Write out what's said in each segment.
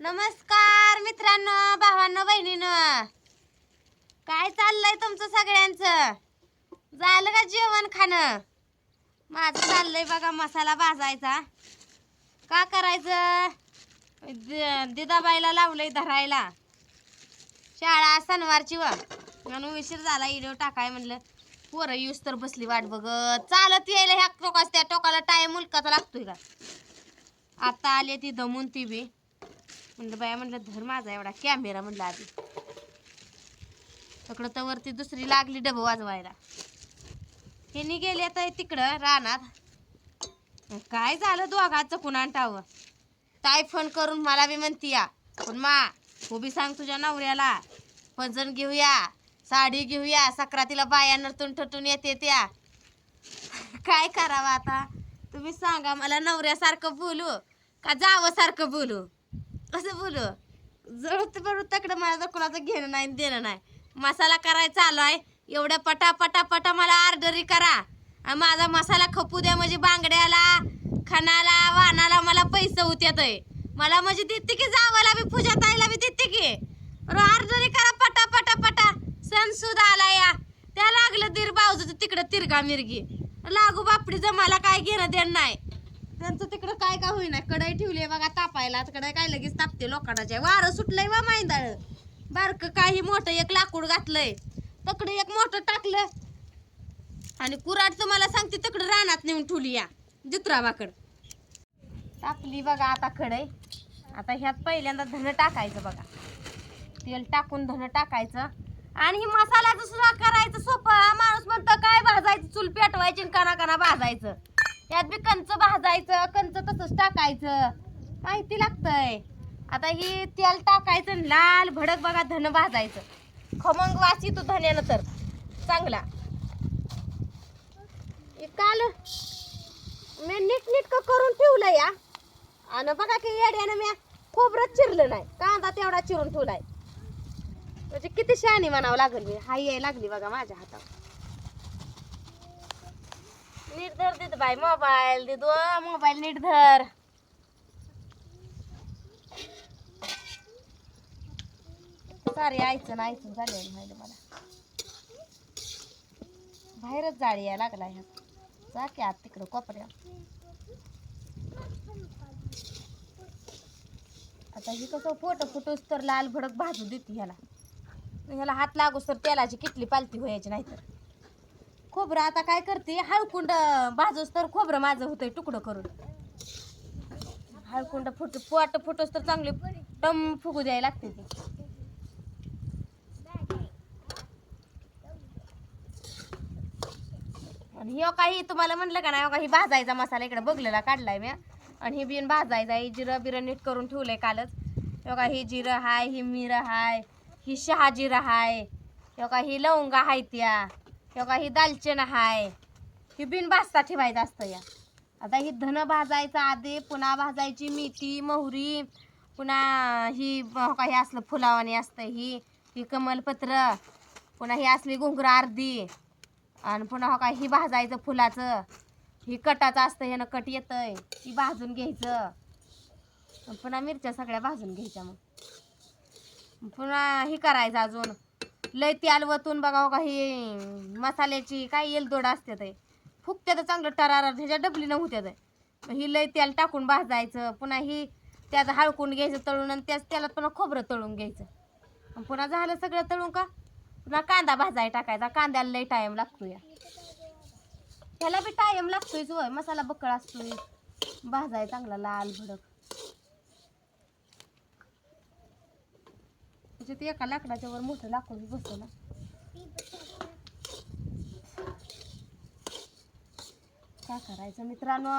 नमस्कार मित्रांनो भावांनो बहिणीनं. काय चाललंय तुमचं सगळ्यांचं? झालं का जेवण खाणं? माझं चाललंय बघा मसाला भाजायचा. का करायचं? दिदाबाईला लावलंय धरायला. शाळा सणवारची व. म्हणून उशीर झाला इडो टाकाय म्हणलं. पोरं येऊस तर बसली वाट बघत. चालत यायला ह्या टोकाच त्या टोकाला टाइम मुलकाचा लागतोय का? आता आली ती दमून ती बी. म्हणलं बाया म्हणलं धर माझा एवढा कॅमेरा म्हणलं आधी. तकडं तर वरती दुसरी लागली डबं वाजवायला. हे गेले तर तिकडं रानात. काय झालं दोघाचं कुणांटावं टावं फोन करून मला बी म्हणती या पण मा हो बी सांग तुझ्या नवऱ्याला पंजण घेऊया साडी घेऊया सक्रातीला बाया नरतून ठटून येते त्या. काय करावं आता? तुम्ही सांगा मला नवऱ्यासारखं बोलू का जावं सारखं बोलू? असं बोलू. जळत पडू तकडं मला तर कोणाचं घेणं नाही देणं नाही. मसाला करायचा चालू आहे. एवढ्या पटा पटा पटा मला ऑर्डरी करा. आणि माझा मसाला खपू द्या म्हणजे बांगड्याला खणाला वाहनाला मला पैसे होत्यात मला म्हणजे देते की जावाला बी पूजा ताईला बी देते की. ऑर्डरी करा पटा पटा पटा. सण सुद्धा आला या. त्या लागलं दीर बावजूचं तिकडं तिरगा मिरगी. लागू बापडीचं मला काय घेणं देणं नाही. त्यांचं तिकडं काय का होईना कडाई ठेवली बघा तापायला कडाई काय लगेच तापते लोखंडाच्या वारं सुटलंय वा माहिंदाळ बारक काही मोठं एक लाकूड घातलंय. तकडे एक मोठं टाकलं. आणि कुराड तुम्हाला सांगते तिकडं रानात नेऊन ठेवली या जित्राबाकड. टाकली बघा आता कढई. आता ह्यात पहिल्यांदा धन टाकायचं बघा. तेल टाकून धन टाकायचं. आणि ही मसाल्याचं सुद्धा करायचं सोपं. माणूस म्हणतं काय भाजायचं? चूल पेटवायची आणि कणा कणा भाजायचं. यात बी कंच भाजायचं कंच तसंच टाकायचं. माहिती लागतंय. आता ही तेल टाकायचं आणि लाल भडक बघा धन भाजायचं. खमंग वास येतो धन्यानं तर. चांगला. काल मी नीटनीटकं करून ठेवलं या आणि बघा की येड्यानं मी खोबरं चिरलं नाही. कांदा तेवढा चिरून ठेवलाय. म्हणजे किती शहाणी म्हणावं लागल मी. हाय याय लागली बघा माझ्या हातावर. नीट धर देत बाय मोबाईल दे दो मोबाईल नीट धर सारे आयचं ना आयचं झाले माहिती मला. बाहेरच जाळी यायला लागला ह्या जा की आत तिकडं कोपऱ्या आता ही कसं फोटो फुटोस तर लाल भडक भाजू देते ह्याला. ह्याला हात लागूस तर तेलाची किटली पालती व्हायची नाही तर खोबरं आता काय करते? हळकुंड भाजूस तर खोबरं माझं होतंय तुकडं करून. हळकुंड फुट पोट फुटोस तर चांगले टम फुगू द्यायला लागते ती. आणि ह्यो काही तुम्हाला म्हणलं का नाही काही भाजायचा मसाला इकडे बघलेला काढलाय मी आणि हे बिन भाजायचा आहे जिरं बिरं नीट करून ठेवलंय कालच. ह्यो का ही जिरं हाय ही मिरं हाय ही शहाजिरं हाय ह्यो का ही लवंगा हाय त्या. ह्यो ही दालचिन हाय. ही बिन भाजता ठेवायचं असतं या. आता ही धन भाजायचं आधी पुन्हा भाजायची मेथी मोहरी पुन्हा ही हो बघा हे असलं फुलावानी असतं ही ही कमलपत्र पुन्हा ही असली घुंगरा अर्धी आणि पुन्हा हो काय ही भाजायचं फुलाचं. ही कटाचं असतं ह्यानं कट येतंय ही भाजून घ्यायचं. पुन्हा मिरच्या सगळ्या भाजून घ्यायच्या मग. पुन्हा ही करायचं अजून. लय त्याल वतून बघावं का हे मसाल्याची काय येलदोड असते ते. फुकते तर चांगलं टरार ह्याच्या डबलीनं होत्या ते ही लय तेल टाकून भाजायचं पुन्हा ही त्याचं हळकून घ्यायचं तळून आणि त्याच त्याला पुन्हा खोबरं तळून घ्यायचं. आणि पुन्हा झालं सगळं तळून का? पुन्हा कांदा भाजाय टाकायचा कांद्याला लय टाईम लागतो या त्याला बी टाईम लागतोयच वय मसाला बक्कळ असतोय. भाजाय चांगला लाल भडक. म्हणजे त्याच्यात एका लाकडाच्या वर मोठं लाकूड बसतं ना. काय करायचं मित्रांनो?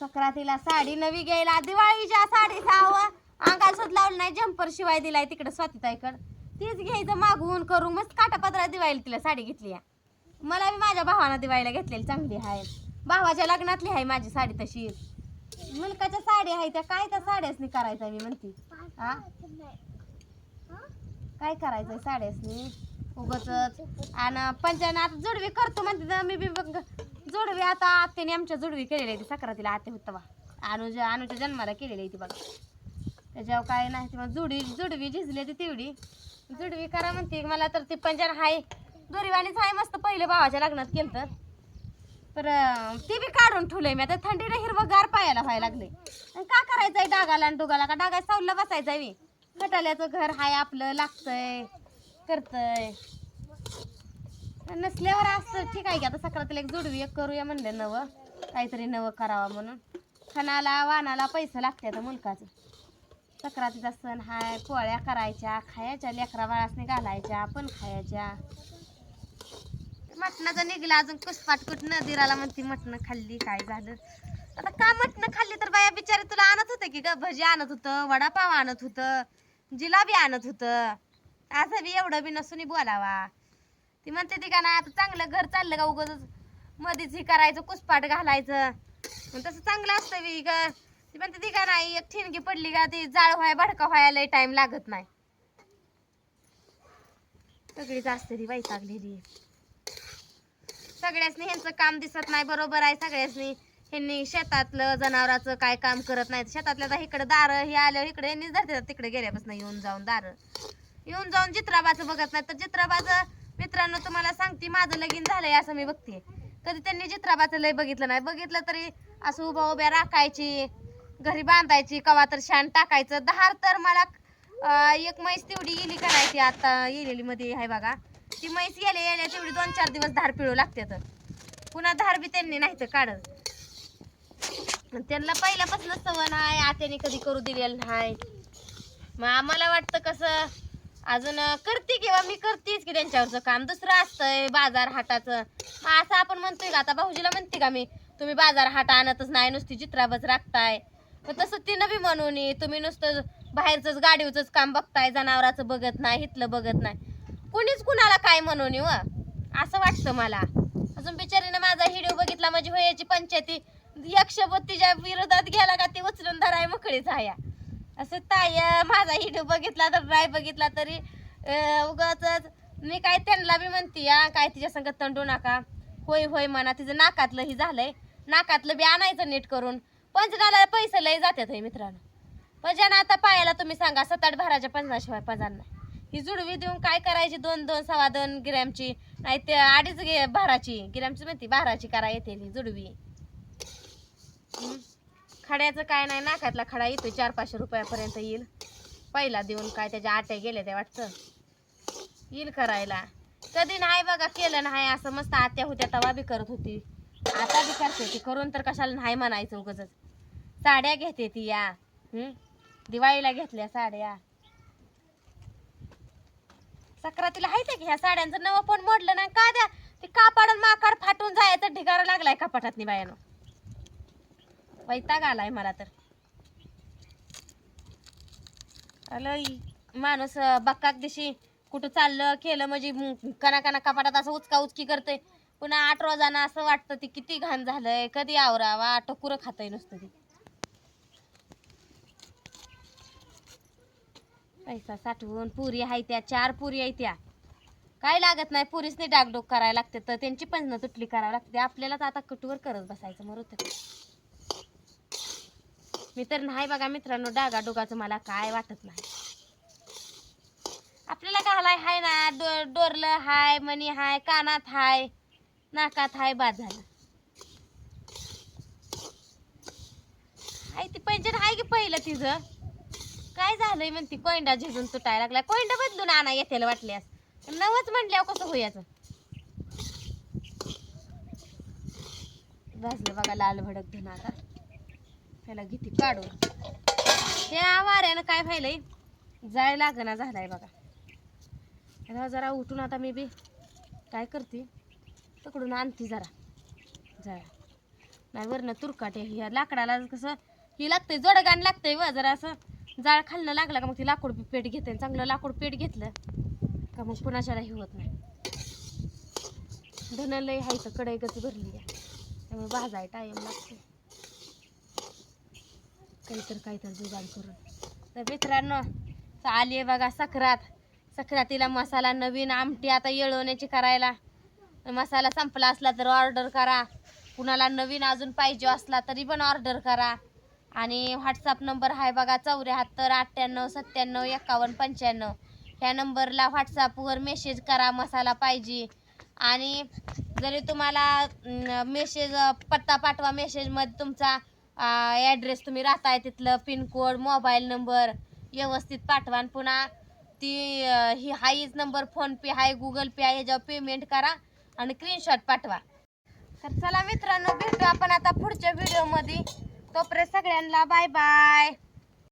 सक्रातीला साडी नवी घ्यायला दिवाळीच्या साडी सावं अंगाला सुद्धा लावलं नाही जम्पर शिवाय दिलाय तिकडं स्वातीताईकड तीच घ्यायचं मागवून करून मस्त काटापत्रा दिवाळीला तिला साडी घेतली या मला मी माझ्या भावानं दिवाळीला घेतलेली चांगली आहे. भावाच्या लग्नातली आहे माझी साडी तशी. मुलकाच्या साडी आहे त्या काय त्या साड्याच नाही करायचा मी म्हणते. हा काय करायचंय साड्यासनी? उगच आणि पंचायत आता जुडवी करतो म्हणते तर मी बी बघ जुडवी आता आत्याने आमच्या जुडवी केलेली आहे ती सक्रातीला आत्या होतं बा अनुजा अनुच्या जन्माला केलेली आहे ती बघा. त्याच्यावर काय नाही ते मग जुडी जुडवी झिजली ती तेवढी. जुडवी करा म्हणते मला तर ती पंजर हाय. दोरीवाणीच हाय मस्त पहिले भावाच्या लग्नात केलं तर तर ती बी काढून ठेवलंय मी. आता थंडीने हिरवं गार पायाला व्हायला लागले का करायचंय डागाला आणि डुगाला? का डागा सावला बसायचंय मी? खटाल्याचं घर हाय आपलं लागतंय करतय. नसल्यावर असं ठीक आहे की आता सकाळातील एक जोडवी एक करूया म्हणले नवं. काहीतरी नवं करावं म्हणून. खणाला वानाला पैसे आता मुलकाचं. सक्रातीचा सण हाय पोळ्या करायच्या खायच्या लेकरा बाळासने घालायच्या पण खायच्या. मटणाचं निघला अजून कुसपाट कुठ नदीराला म्हणती मटणं खाल्ली काय झालं? आता का मटणं खाल्ली? तर बाया बिचारी तुला आणत होतं की ग? भजी आणत होतं वडापाव आणत होतं. जिलाबी आणत होतं. असं बी एवढं बी नसून बोलावा. ती म्हणते ती का ना आता चांगलं घर चाललं का उगच मध्येच हे करायचं कुसपाट घालायचं. मग तसं चांगलं असतं बी ग. ती म्हणते ती का नाही एक ठिणगी पडली का ती जाळ व्हाय भडका व्हायला टाइम लागत नाही. सगळीच असते ती वैतागलेली. सगळ्यासनी ह्यांचं काम दिसत नाही बरोबर आहे सगळ्यासनी. ह्यांनी शेतातलं जनावराचं काय काम करत नाहीत. शेतातल्या इकडे दार हे आल्यावर इकडे यांनीच धरतात तिकडे गेल्यापासून येऊन जाऊन दार. येऊन जाऊन चित्राबाचं बघत नाही तर चित्राबाचं मित्रांनो तुम्हाला सांगते माझं लगीन झालंय असं मी बघते. कधी त्यांनी चित्राबाचं लय बघितलं नाही. बघितलं तरी असं उभा उभ्या राखायची घरी बांधायची कवा तर शान टाकायचं. दहार तर मला एक म्हैस तेवढी गेली करायची आता येलेली मध्ये आहे बघा. ती म्हैस गेले गेल्या तेवढी दोन चार दिवस धार पिळू लागते तर पुन्हा धार बी त्यांनी नाही तर काढत. त्यांना पहिल्यापासून सवय आहे आत्याने कधी करू दिलेलं नाही. मग आम्हाला वाटतं कसं अजून करते किंवा मी करतेच की त्यांच्यावरचं काम. दुसरं असतंय बाजार हाटाचं. मग असं आपण म्हणतोय का आता भाऊजीला म्हणते का मी तुम्ही बाजार हाट आणतच नाही नुसती चित्राबच राखताय. मग तसं तिनं बी म्हणून तुम्ही नुसतं बाहेरचंच गाडीवरच काम बघताय जनावराचं बघत नाही इथलं बघत नाही. कुणीच कुणाला काय म्हणून व असं वाटतं मला. अजून बिचारीनं माझा व्हिडिओ बघितला माझी होयाची पंचायती एक तिच्या विरोधात गेला का ती उचलून धराय मोकळीच आहे. असं ताया माझा हिडू बघितला तर राय बघितला तरी उगाच मी काय त्यांना बी म्हणते या काय तिच्या संगत तंडू नका. होय होय म्हणा तिचं नाकातलं ही झालंय. नाकातलं बी आणायचं नीट करून. पंचनाला पैसे लय जातात हे मित्रांनो. पंजाना आता पायाला तुम्ही सांगा सात आठ भराच्या पंचनाशिवाय पजार नाही. ही जुडवी देऊन काय करायची दोन दोन सव्वा दोन ग्रॅमची? नाही ते अडीच घे भाराची. ग्रॅमची म्हणते भाराची करा येते ही जुडवी. खड्याचं काय नाही नाकातला खडा येतो चार पाचशे रुपयापर्यंत येईल. पहिला देऊन काय त्याच्या आट्या गेल्या ते वाटतं. येईल करायला. कधी नाही बघा केलं नाही असं मस्त आत्या होत्या तवा बी करत होती. आता बी करते ती करून तर कशाला नाही म्हणायचं उगच साड्या घेते ती या. दिवाळीला घेतल्या साड्या. सक्रातीला ते की ह्या साड्यांचं नवं पण मोडलं नाही. का द्या? ते कापड माकाड फाटून जायचं ढिगारा लागलाय कपाटात बायानं. वैताग आलाय मला तर. आलं माणूस बक्काक दिशी कुठं चाललं केलं म्हणजे म- कना कना कपाटात असं उचका उचकी करते पुन्हा आठ रोजानं असं वाटतं ती किती घाण झालंय कधी आवरावा टकुरं खातंय नुसतं ती. पैसा साठवून पुरी आहे त्या चार पुरी आहे त्या. काय लागत नाही पुरीसने डागडोग करायला लागते तर त्यांची पण तुटली करावी लागते. आपल्यालाच आता कटूवर करत बसायचं मग मी तर नाही बघा मित्रांनो डागा डोगाचं मला काय वाटत नाही. आपल्याला घालाय हाय ना डो डोरलं हाय मणी हाय कानात हाय नाकात हाय बाद झालं हाय ती पैंजण हाय की पहिलं तिचं? काय झालंय म्हणती कोयंडा झिजून तुटायला लागला कोयंडा बदलून आणा येतेला वाटल्यास. नवच म्हटल्यावर कसं होयाचं भाजलं बघा लाल भडक धन त्याला घेते काढून. त्या वाऱ्यानं काय व्हायलंय? जाय लागना झालाय बघा. आता जरा उठून आता मी बी काय करते? तिकडून आणते जरा. जरा नाही वरनं तुरकाटे ह्या लाकडाला कसं ही लागतंय जोडगाण लागतंय व जरा असं. जाळ खाल्लं लागला का मग ती लाकूड बी पेट घेते चांगलं लाकूड पेट घेतलं का मग कुणाच्याला हे होत नाही. धन हाय हायचं कढई गच भरली आहे. त्यामुळे भाजाय टायम लागतो काहीतर काहीतर जुगाड करून. तर मित्रांनो आली आहे बघा सक्रात. सक्रातीला मसाला नवीन आमटी आता येळवण्याची करायला. मसाला संपला असला तर ऑर्डर करा. कुणाला नवीन अजून पाहिजे असला तरी पण ऑर्डर करा. आणि व्हॉट्सअप नंबर आहे बघा चौऱ्याहत्तर अठ्ठ्याण्णव सत्त्याण्णव एकावन्न पंच्याण्णव. ह्या नंबरला व्हॉट्सअपवर मेसेज करा मसाला पाहिजे. आणि जरी तुम्हाला मेसेज पत्ता पाठवा मेसेजमध्ये तुमचा ॲड्रेस तुम्ही राहताय तिथलं पिनकोड मोबाईल नंबर व्यवस्थित पाठवा आणि पुन्हा. ती ही हाईच नंबर फोनपे आहे गुगल पे आहे ह्याच्यावर पेमेंट करा आणि स्क्रीनशॉट पाठवा. तर चला मित्रांनो भेटू आपण आता पुढच्या व्हिडिओमध्ये तोपर्यंत सगळ्यांना बाय बाय